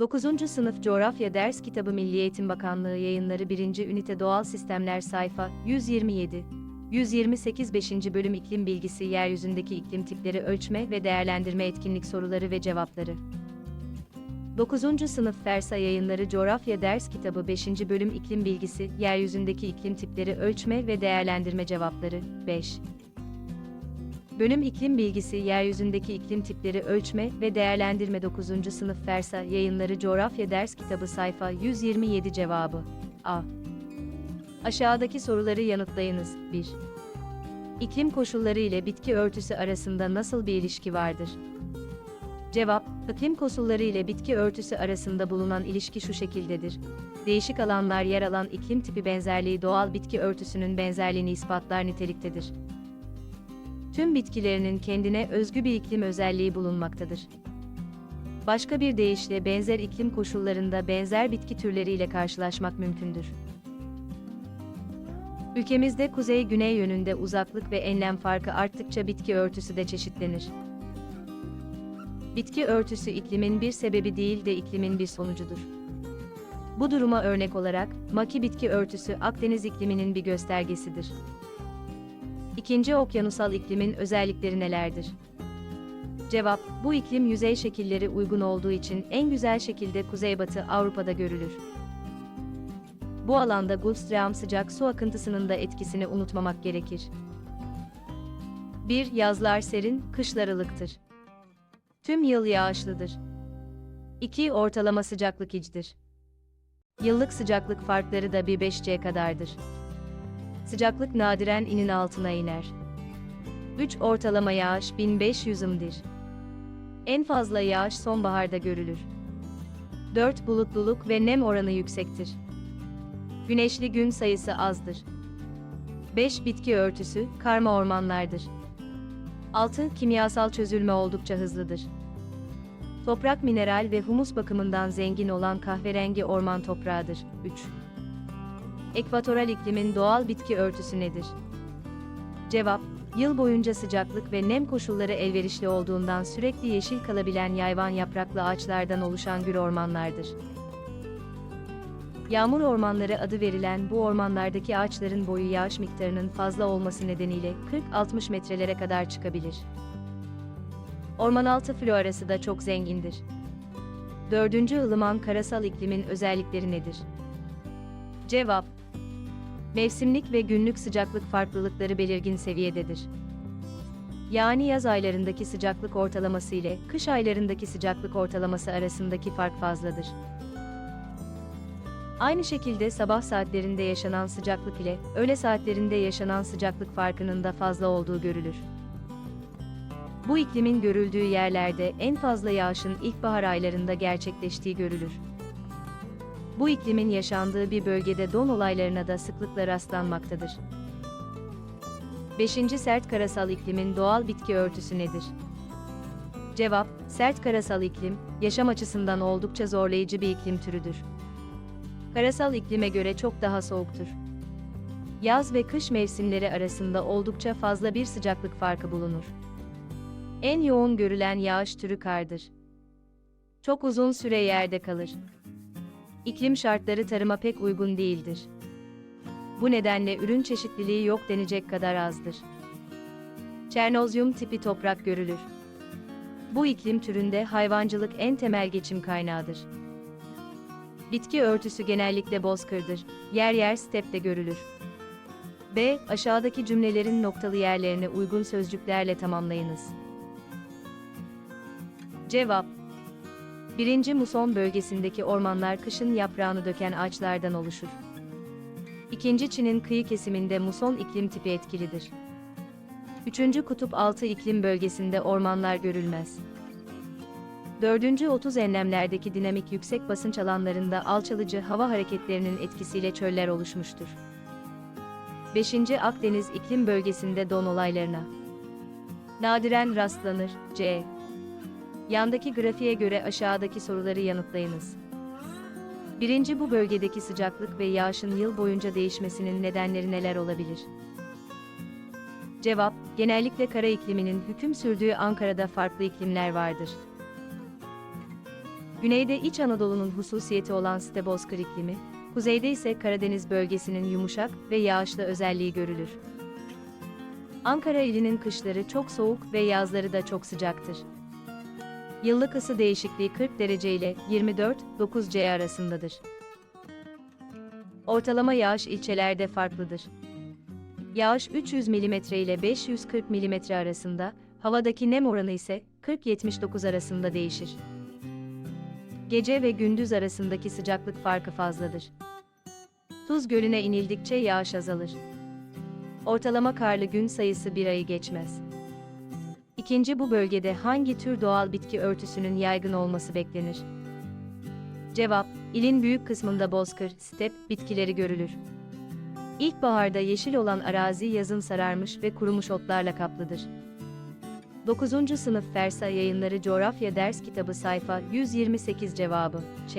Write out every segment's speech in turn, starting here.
9. Sınıf Coğrafya Ders Kitabı Milli Eğitim Bakanlığı Yayınları 1. Ünite Doğal Sistemler Sayfa 127 128 5. Bölüm İklim Bilgisi Yeryüzündeki iklim tipleri ölçme ve değerlendirme etkinlik soruları ve cevapları 9. Sınıf Fersa Yayınları Coğrafya Ders Kitabı 5. Bölüm İklim Bilgisi Yeryüzündeki iklim tipleri ölçme ve değerlendirme cevapları 5 Bölüm İklim Bilgisi Yeryüzündeki iklim tipleri ölçme ve değerlendirme 9. Sınıf Fersa Yayınları Coğrafya Ders Kitabı sayfa 127 cevabı A. Aşağıdaki soruları yanıtlayınız. 1. İklim koşulları ile bitki örtüsü arasında nasıl bir ilişki vardır? Cevap, iklim koşulları ile bitki örtüsü arasında bulunan ilişki şu şekildedir. Değişik alanlar yer alan iklim tipi benzerliği doğal bitki örtüsünün benzerliğini ispatlar niteliktedir. Tüm bitkilerinin kendine özgü bir iklim özelliği bulunmaktadır. Başka bir deyişle benzer iklim koşullarında benzer bitki türleriyle karşılaşmak mümkündür. Ülkemizde kuzey-güney yönünde uzaklık ve enlem farkı arttıkça bitki örtüsü de çeşitlenir. Bitki örtüsü iklimin bir sebebi değil de iklimin bir sonucudur. Bu duruma örnek olarak, maki bitki örtüsü Akdeniz ikliminin bir göstergesidir. İkinci okyanusal iklimin özellikleri nelerdir? Cevap, bu iklim yüzey şekilleri uygun olduğu için en güzel şekilde Kuzeybatı Avrupa'da görülür. Bu alanda Gulf Stream sıcak su akıntısının da etkisini unutmamak gerekir. 1. Yazlar serin, kışlar ılıktır. Tüm yıl yağışlıdır. 2. Ortalama sıcaklık içtir. Yıllık sıcaklık farkları da 1-5C kadardır. Sıcaklık nadiren inin altına iner. 3. Ortalama yağış 1500 ımdir. En fazla yağış sonbaharda görülür. 4. Bulutluluk ve nem oranı yüksektir. Güneşli gün sayısı azdır. 5. Bitki örtüsü, karma ormanlardır. 6. Kimyasal çözülme oldukça hızlıdır. Toprak mineral ve humus bakımından zengin olan kahverengi orman toprağıdır. 3. Ekvatoral iklimin doğal bitki örtüsü nedir? Cevap, yıl boyunca sıcaklık ve nem koşulları elverişli olduğundan sürekli yeşil kalabilen yayvan yapraklı ağaçlardan oluşan gür ormanlardır. Yağmur ormanları adı verilen bu ormanlardaki ağaçların boyu yağış miktarının fazla olması nedeniyle 40-60 metrelere kadar çıkabilir. Ormanaltı florası da çok zengindir. Dördüncü ılıman karasal iklimin özellikleri nedir? Cevap Mevsimlik ve günlük sıcaklık farklılıkları belirgin seviyededir. Yani yaz aylarındaki sıcaklık ortalaması ile kış aylarındaki sıcaklık ortalaması arasındaki fark fazladır. Aynı şekilde sabah saatlerinde yaşanan sıcaklık ile öğle saatlerinde yaşanan sıcaklık farkının da fazla olduğu görülür. Bu iklimin görüldüğü yerlerde en fazla yağışın ilkbahar aylarında gerçekleştiği görülür. Bu iklimin yaşandığı bir bölgede don olaylarına da sıklıkla rastlanmaktadır. 5. Sert karasal iklimin doğal bitki örtüsü nedir? Cevap, sert karasal iklim, yaşam açısından oldukça zorlayıcı bir iklim türüdür. Karasal iklime göre çok daha soğuktur. Yaz ve kış mevsimleri arasında oldukça fazla bir sıcaklık farkı bulunur. En yoğun görülen yağış türü kardır. Çok uzun süre yerde kalır. İklim şartları tarıma pek uygun değildir. Bu nedenle ürün çeşitliliği yok denecek kadar azdır. Çernozyum tipi toprak görülür. Bu iklim türünde hayvancılık en temel geçim kaynağıdır. Bitki örtüsü genellikle bozkırdır, yer yer stepte görülür. B. Aşağıdaki cümlelerin noktalı yerlerine uygun sözcüklerle tamamlayınız. Cevap Birinci muson bölgesindeki ormanlar kışın yaprağını döken ağaçlardan oluşur. İkinci Çin'in kıyı kesiminde muson iklim tipi etkilidir. Üçüncü kutup altı iklim bölgesinde ormanlar görülmez. Dördüncü 30 enlemlerdeki dinamik yüksek basınç alanlarında alçalıcı hava hareketlerinin etkisiyle çöller oluşmuştur. 5. Akdeniz iklim bölgesinde don olaylarına nadiren rastlanır. C. Yandaki grafiğe göre aşağıdaki soruları yanıtlayınız. Birinci bu bölgedeki sıcaklık ve yağışın yıl boyunca değişmesinin nedenleri neler olabilir? Cevap, genellikle kara ikliminin hüküm sürdüğü Ankara'da farklı iklimler vardır. Güneyde İç Anadolu'nun hususiyeti olan site bozkır iklimi, kuzeyde ise Karadeniz bölgesinin yumuşak ve yağışlı özelliği görülür. Ankara ilinin kışları çok soğuk ve yazları da çok sıcaktır. Yıllık ısı değişikliği 40 derece ile 24-9 C arasındadır. Ortalama yağış ilçelerde farklıdır. Yağış 300 mm ile 540 mm arasında, havadaki nem oranı ise 40-79 arasında değişir. Gece ve gündüz arasındaki sıcaklık farkı fazladır. Tuz Gölü'ne inildikçe yağış azalır. Ortalama karlı gün sayısı bir ayı geçmez. İkinci bu bölgede hangi tür doğal bitki örtüsünün yaygın olması beklenir? Cevap, ilin büyük kısmında bozkır, step bitkileri görülür. İlkbaharda yeşil olan arazi yazın sararmış ve kurumuş otlarla kaplıdır. 9. Sınıf Fersa Yayınları Coğrafya Ders Kitabı sayfa 128 cevabı, Ç.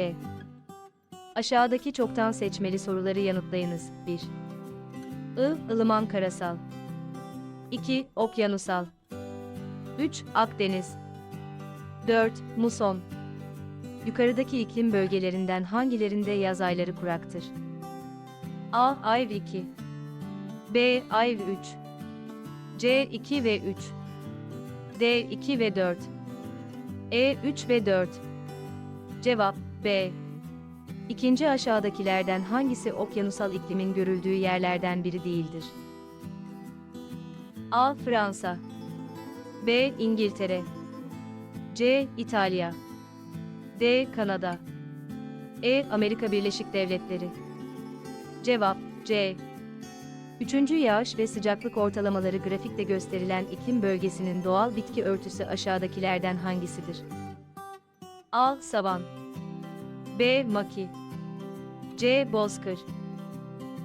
Aşağıdaki çoktan seçmeli soruları yanıtlayınız. 1. I. ılıman karasal 2. Okyanusal 3. Akdeniz 4. Muson Yukarıdaki iklim bölgelerinden hangilerinde yaz ayları kuraktır? A. Ayv 2 B. Ayv 3 C. 2 ve 3 D. 2 ve 4 E. 3 ve 4 Cevap B. İkinci aşağıdakilerden hangisi okyanusal iklimin görüldüğü yerlerden biri değildir? A. Fransa B. İngiltere C. İtalya D. Kanada E. Amerika Birleşik Devletleri Cevap C. Üçüncü yağış ve sıcaklık ortalamaları grafikte gösterilen iklim bölgesinin doğal bitki örtüsü aşağıdakilerden hangisidir? A. Savan B. Maki C. Bozkır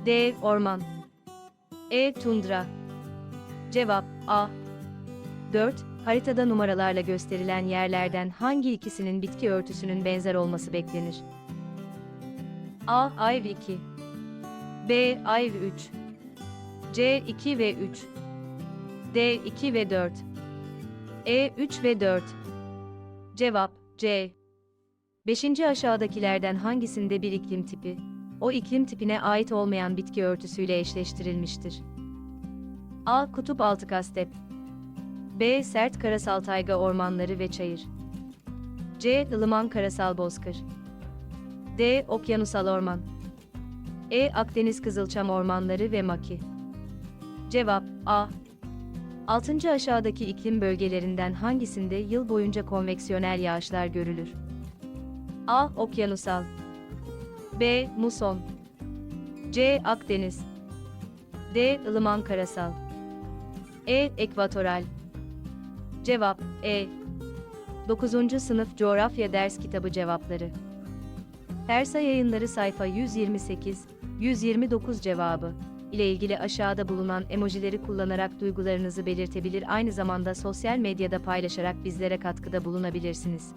D. Orman E. Tundra Cevap A. 4. Haritada numaralarla gösterilen yerlerden hangi ikisinin bitki örtüsünün benzer olması beklenir? A. Ayv 2 B. Ayv 3 C. 2 ve 3 D. 2 ve 4 E. 3 ve 4 Cevap C. Beşinci aşağıdakilerden hangisinde bir iklim tipi, o iklim tipine ait olmayan bitki örtüsüyle eşleştirilmiştir? A. Kutup altı kastep B. Sert karasal tayga ormanları ve çayır C. ılıman karasal bozkır D. Okyanusal orman E. Akdeniz kızılçam ormanları ve maki Cevap A. Altıncı aşağıdaki iklim bölgelerinden hangisinde yıl boyunca konveksiyonel yağışlar görülür? A. Okyanusal B. Muson C. Akdeniz D. ılıman karasal E. Ekvatoral Cevap E. 9. Sınıf Coğrafya Ders Kitabı Cevapları Persa Yayınları sayfa 128, 129 cevabı ile ilgili aşağıda bulunan emojileri kullanarak duygularınızı belirtebilir aynı zamanda sosyal medyada paylaşarak bizlere katkıda bulunabilirsiniz.